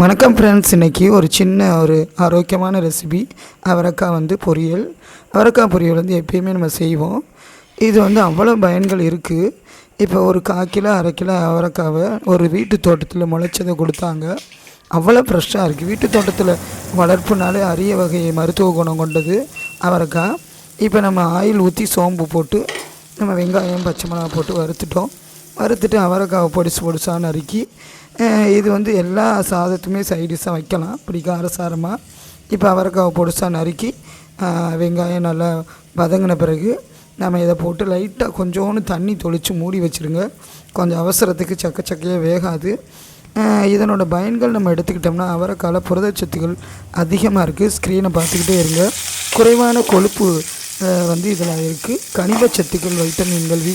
வணக்கம் ஃப்ரெண்ட்ஸ் இன்றைக்கி ஒரு சின்ன ஒரு ஆரோக்கியமான ரெசிபி அவரைக்காய் வந்து பொரியல். அவரைக்காய் பொரியல் வந்து எப்பயுமே நம்ம செய்வோம். இது வந்து அவ்வளோ பயன்கள் இருக்குது இப்போ ஒரு கால் கிலோ அரை கிலோ அவரைக்காவை ஒரு வீட்டு தோட்டத்தில் முளைச்சதை கொடுத்தாங்க. அவ்வளோ ஃப்ரெஷ்ஷாக இருக்குது வீட்டு தோட்டத்தில் வளர்ப்புனாலே அரிய வகை மருத்துவ குணம் கொண்டது அவரைக்காய். இப்போ நம்ம ஆயில் ஊற்றி சோம்பு போட்டு நம்ம வெங்காயம் பச்சை மிளகா போட்டு வறுத்துட்டோம். வறுத்துட்டு அவரைக்காவை பொடிசு பொடிசாக நறுக்கி இது வந்து எல்லா சாதத்துமே சைடிஷாக வைக்கலாம். இப்படி காரசாரமாக இப்போ அவரைக்காவை பொடிசாக நறுக்கி வெங்காயம் நல்லா வதங்கின பிறகு நம்ம இதை போட்டு லைட்டாக கொஞ்சோண்டு தண்ணி தொளித்து மூடி வச்சுருங்க. கொஞ்சம் அவசரத்துக்கு சக்க சக்கையாக வேகாது. இதனோட பயன்கள் நம்ம எடுத்துக்கிட்டோம்னா அவரைக்கால புரதச்சத்துக்கள் அதிகமாக இருக்குது ஸ்க்ரீனை பார்த்துக்கிட்டே இருங்க. குறைவான கொழுப்பு வந்து இதில் இருக்குது கனிமச்சத்துக்கள் வைட்டமின்கள் வி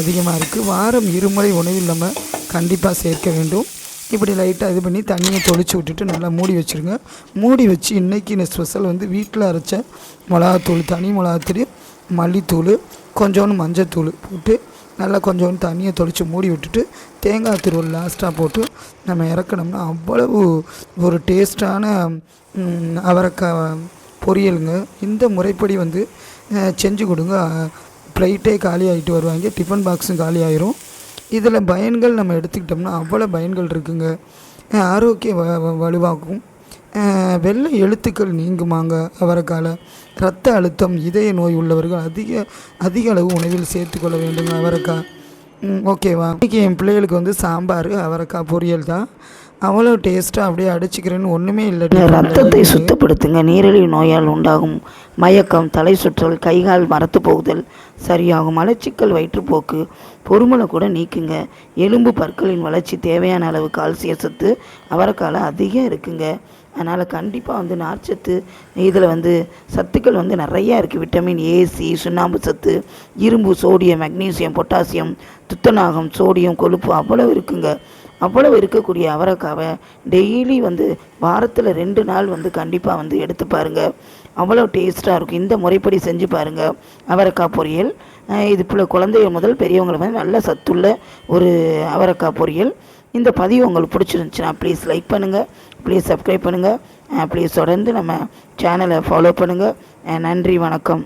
அதிகமாக இருக்குது வாரம் இருமுறை உணவில் நம்ம கண்டிப்பாக சேர்க்க வேண்டும். இப்படி லைட்டாக இது பண்ணி தண்ணியை தொளிச்சு விட்டுட்டு நல்லா மூடி வச்சுருங்க. மூடி வச்சு இன்றைக்கி இந்த ஸ்பெஷல் வந்து வீட்டில் அரைச்ச மிளகாத்தூள் தனி மிளகாத்தூள் மல்லித்தூள் கொஞ்சோண்டு மஞ்சத்தூள் போட்டு நல்லா கொஞ்சோண்டு தண்ணியை தொளித்து மூடி விட்டுட்டு தேங்காய் திருவள் லாஸ்ட்டாக போட்டு நம்ம இறக்கணும்னா அவ்வளவு ஒரு டேஸ்டான அவரைக்காய் பொரியலுங்க. இந்த முறைப்படி வந்து செஞ்சு கொடுங்க. ஃப்ளைட்டே காலி ஆகிட்டு வருவாங்க. டிஃபன் பாக்ஸும் காலி ஆயிரும் இதில் பயன்கள் நம்ம எடுத்துக்கிட்டோம்னா அவ்வளோ பயன்கள் இருக்குங்க. ஆரோக்கியம் ஆரோக்கிய வ வலுவாகும் வெள்ளை எழுத்துக்கள் நீங்குமாங்க அவரைக்கால. இரத்த அழுத்தம் இதய நோய் உள்ளவர்கள் அதிக அதிக அளவு உணவில் சேர்த்துக்கொள்ள வேண்டுங்க அவரைக்காய் ஓகேவா? இன்றைக்கி என் பிள்ளைகளுக்கு வந்து சாம்பார் அவரைக்காய் பொரியல் தான். அவ்வளோ டேஸ்ட்டாக அப்படியே அடிச்சுக்கிறேன்னு ஒன்றுமே இல்லை ரத்தத்தை சுத்தப்படுத்துங்க. நீரிழிவு நோயால் உண்டாகும் மயக்கம் தலை சுற்றல் கைகால் மரத்து போகுதல் சரியாகும். மலச்சிக்கல் வயிற்றுப்போக்கு பொறுமலை கூட நீக்குங்க. எலும்பு பற்களின் வளர்ச்சி தேவையான அளவு கால்சிய சத்து அவரைக்கால அதிகம் இருக்குங்க. அதனால் கண்டிப்பாக வந்து நார்ச்சத்து இதில் வந்து சத்துக்கள் வந்து நிறையா இருக்குது விட்டமின் ஏசி சுண்ணாம்பு சத்து இரும்பு சோடியம் மெக்னீசியம் பொட்டாசியம் துத்தநாகம் சோடியம் கொழுப்பு அவ்வளவு இருக்குங்க. அவ்வளவு இருக்கக்கூடிய அவரைக்காவை டெய்லி வந்து வாரத்தில் ரெண்டு நாள் வந்து கண்டிப்பாக வந்து எடுத்து பாருங்கள் அவ்வளோ டேஸ்ட்டாக இருக்கும். இந்த முறைப்படி செஞ்சு பாருங்கள் அவரைக்காய் பொரியல். இது போல் குழந்தைகள் முதல் பெரியவங்களை வந்து நல்ல சத்துள்ள ஒரு அவரைக்காய் பொரியல். இந்த பதிவு உங்களுக்கு பிடிச்சிருந்துச்சுன்னா ப்ளீஸ் லைக் பண்ணுங்கள் ப்ளீஸ் சப்ஸ்கிரைப் பண்ணுங்கள் ப்ளீஸ் தொடர்ந்து நம்ம சேனலை ஃபாலோ பண்ணுங்கள் நன்றி வணக்கம்.